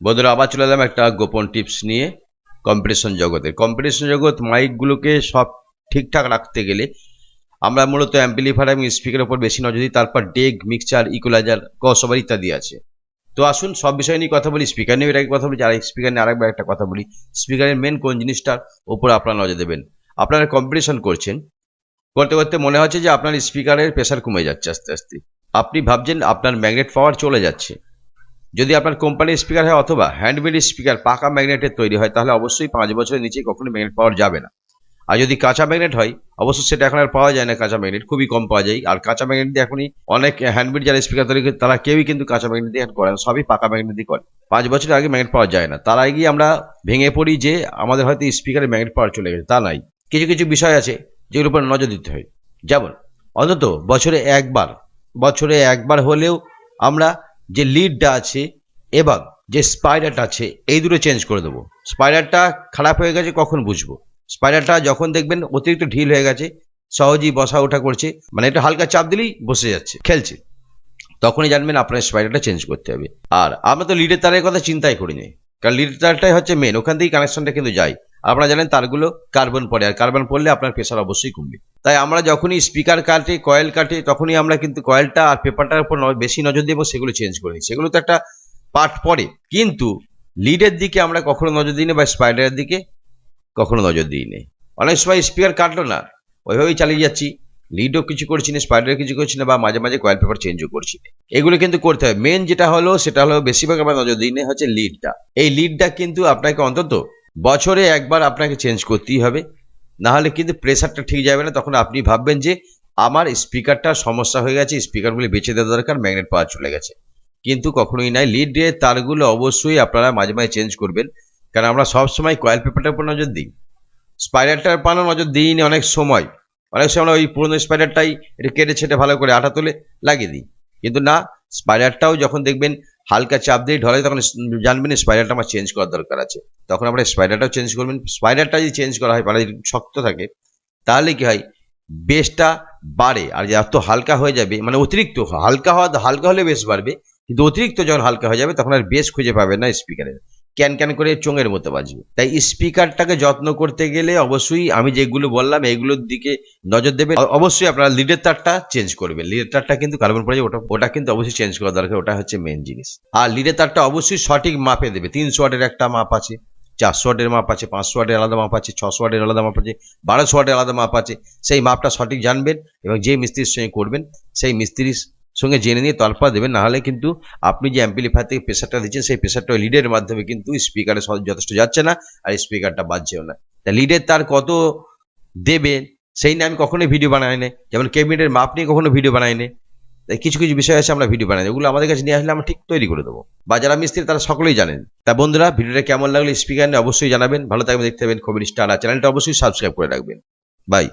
বন্ধুরা, আবার চলে এলাম একটা গোপন টিপস নিয়ে কম্পিটিশন জগতে কম্পিটিশন জগৎ মাইকগুলোকে সব ঠিকঠাক রাখতে গেলে আমরা মূলত অ্যাম্পলিফায়ার এবং স্পিকারের উপর বেশি নজর দিই, তারপর ডেক মিক্সচার ইকুলাইজার ক্রসওভার ইত্যাদি আছে। তো আসুন সব বিষয় নিয়ে কথা বলি স্পিকার নিয়ে এটাকে কথা বলি আর স্পিকার নিয়ে আরেকবার একটা কথা বলি স্পিকারের মেন কোন জিনিসটার উপর আপনারা নজর দেবেন? আপনারা কম্পিটিশন করছেন, করতে করতে মনে হচ্ছে যে আপনার স্পিকারের প্রেশার কমে যাচ্ছে আস্তে আস্তে। আপনি ভাবছেন আপনার ম্যাগনেট পাওয়ার চলে যাচ্ছে। যদি আপনার কোম্পানির স্পিকার হয় অথবা হ্যান্ডমেড স্পিকার পাকা ম্যাগনেটের তৈরি হয়, তাহলে অবশ্যই পাঁচ বছরের নিচে কখনোই ম্যাগনেট পাওয়া যাবে না। আর যদি কাঁচা ম্যাগনেট হয়, অবশ্যই সেটা এখন আর পাওয়া যায় না কাঁচা ম্যাগনেট খুবই কম পাওয়া যায়। আর কাঁচা ম্যাগনেট দিয়ে এখনই অনেক হ্যান্ডমেড যারা স্পিকার তৈরি করে, তারা কেউই কিন্তু কাঁচা ম্যাগনেট দিয়ে করে না, সবই পাকা ম্যাগনেট দিয়ে করে। পাঁচ বছর আগে ম্যাগনেট পাওয়া যায় না। তার আগে আমরা ভেঙে পড়ি যে আমাদের হয়তো স্পিকারে ম্যাগনেট পাওয়ার চলে গেছে, তা নাই। কিছু কিছু বিষয় আছে যেগুলোর উপর নজর দিতে হয়। যেমন, অন্তত বছরে একবার বছরে একবার হলেও আমরা যে লিডটা আছে এবং যে স্পাইডারটা আছে, এই দুটো চেঞ্জ করে দেবো। স্পাইডারটা খারাপ হয়ে গেছে, কখন বুঝব? স্পাইডারটা যখন দেখবেন অতিরিক্ত ঢিল হয়ে গেছে, সহজেই বসা ওঠা করছে মানে এটা হালকা চাপ দিলেই বসে যাচ্ছে, খেলছে। তখনই জানবেন আপনার স্পাইডারটা চেঞ্জ করতে হবে। আর আমরা তো লিডের তারের কথা চিন্তাই করিনি, কারণ লিডের তারটাই হচ্ছে মেন ওখান থেকেই কানেকশনটা কিন্তু যায়। আপনারা জানেন তারগুলো কার্বন পড়ে, আর কার্বন পড়লে আপনার প্রেশার অবশ্যই কমবে। তাই আমরা যখনই স্পিকার কাটে কয়েল কাটে, তখনই আমরা কিন্তু কয়েলটা আর পেপারটার উপর বেশি নজর দেবো, সেগুলো চেঞ্জ করে নিই। সেগুলো তো একটা পার্ট পড়ে। কিন্তু লিডের দিকে আমরা কখনো নজর দিই না বা স্পাইডারের দিকে কখনো নজর দিই নি। অনেক সময় স্পিকার কাটলো না, ওইভাবেই চালিয়ে যাচ্ছি। লিডও কিছু করছি না স্পাইডার কিছু করছি না, বা মাঝে মাঝে কয়েল পেপার চেঞ্জও করছি না। এগুলো কিন্তু করতে হবে মেন যেটা হলো, সেটা হলো বেশিরভাগ আমরা নজর দিই না, হচ্ছে লিডটা এই লিডটা কিন্তু আপনাকে অন্তত বছরে একবার আপনাকে চেঞ্জ করতেই হবে। না হলে কিন্তু প্রেশারটা ঠিক যাবে না। তখন আপনি ভাববেন যে, আমার স্পিকারটা সমস্যা হয়ে গেছে স্পিকারগুলি বেঁচে দেওয়া দরকার ম্যাগনেট পাওয়ার চলে গেছে। কিন্তু কখনোই নাই লিড লিডের তারগুলো অবশ্যই আপনারা মাঝে মাঝে চেঞ্জ করবেন। কারণ আমরা সবসময় কয়েল পেপারটার উপর নজর দিই। স্পাইডারটার পানো নজর দিইনি অনেক সময়। অনেক সময় আমরা ওই পুরনো স্পাইডারটাই এটা কেটে ছেটে ভালো করে আটা তুলে লাগিয়ে দিই। কিন্তু না স্পাইডারটাও যখন দেখবেন হালকা চাপ দিয়ে ঢলে, তখন জানবেন স্পাইডারটা আমার চেঞ্জ করার দরকার আছে। তখন আপনার স্পাইডারটাও চেঞ্জ করবেন। স্পাইডারটা যদি চেঞ্জ করা হয় পালা যদি শক্ত থাকে, তাহলে কি হয় বেসটা বাড়ে আর এত হালকা হয়ে যাবে মানে অতিরিক্ত, হালকা হওয়া, হালকা হলে বেশ বাড়বে, কিন্তু অতিরিক্ত যখন হালকা হয়ে যাবে, তখন আর বেশ খুঁজে পাবেন না স্পিকারের ক্যান ক্যান করে চোঙের মতো বাজবে। তাই স্পিকারটাকে যত্ন করতে গেলে অবশ্যই আমি যেগুলো বললাম এইগুলোর দিকে নজর দেবেন। অবশ্যই আপনারা লিডের তারটা চেঞ্জ করবেন। লিডের তারটা কিন্তু কার্বন পড়ে ওটা ওটা কিন্তু অবশ্যই চেঞ্জ করা দরকার, ওটা হচ্ছে মেন জিনিস। আর লিডের তারটা অবশ্যই সঠিক মাপে দেবে। তিনশো ওয়াটের একটা মাপ আছে চারশো ওয়াটের মাপ আছে পাঁচশো ওয়াটের আলাদা মাপ আছে ছশো ওয়াটের আলাদা মাপ আছে বারোশো ওয়াটের আলাদা মাপ আছে। সেই মাপটা সঠিক জানবেন এবং যে মিস্ত্রির সঙ্গে করবেন, সেই মিস্ত্রির সঙ্গে জেনে নিয়ে তলপা দেবেন, নাহলে কিন্তু আপনি যে অ্যাম্পিলিফায়ার থেকে প্রেশারটা দিচ্ছেন, সেই প্রেশারটা লিডের মাধ্যমে কিন্তু স্পিকারে যথেষ্ট যাচ্ছে না আর স্পিকারটা বাজছেও না। তা লিডের তার কত দেবে, সেই নিয়ে আমি কখনোই ভিডিও বানাই না যেমন ক্যাবিনেটের মাপ নিয়ে কখনো ভিডিও বানাই না তাই কিছু কিছু বিষয় আছে আমরা ভিডিও বানাই ওগুলো আমাদের কাছে নিয়ে আসলে আমরা ঠিক তৈরি করে দেবো। বা যারা মিস্ত্রি, তারা সকলেই জানেন। তা বন্ধুরা, ভিডিওটা কেমন লাগল স্পিকার নিয়ে অবশ্যই জানাবেন। ভালো থাকবেন, দেখতে পাবেন খবর স্টার চ্যানেলটা অবশ্যই সাবস্ক্রাইব করে রাখবেন। বাই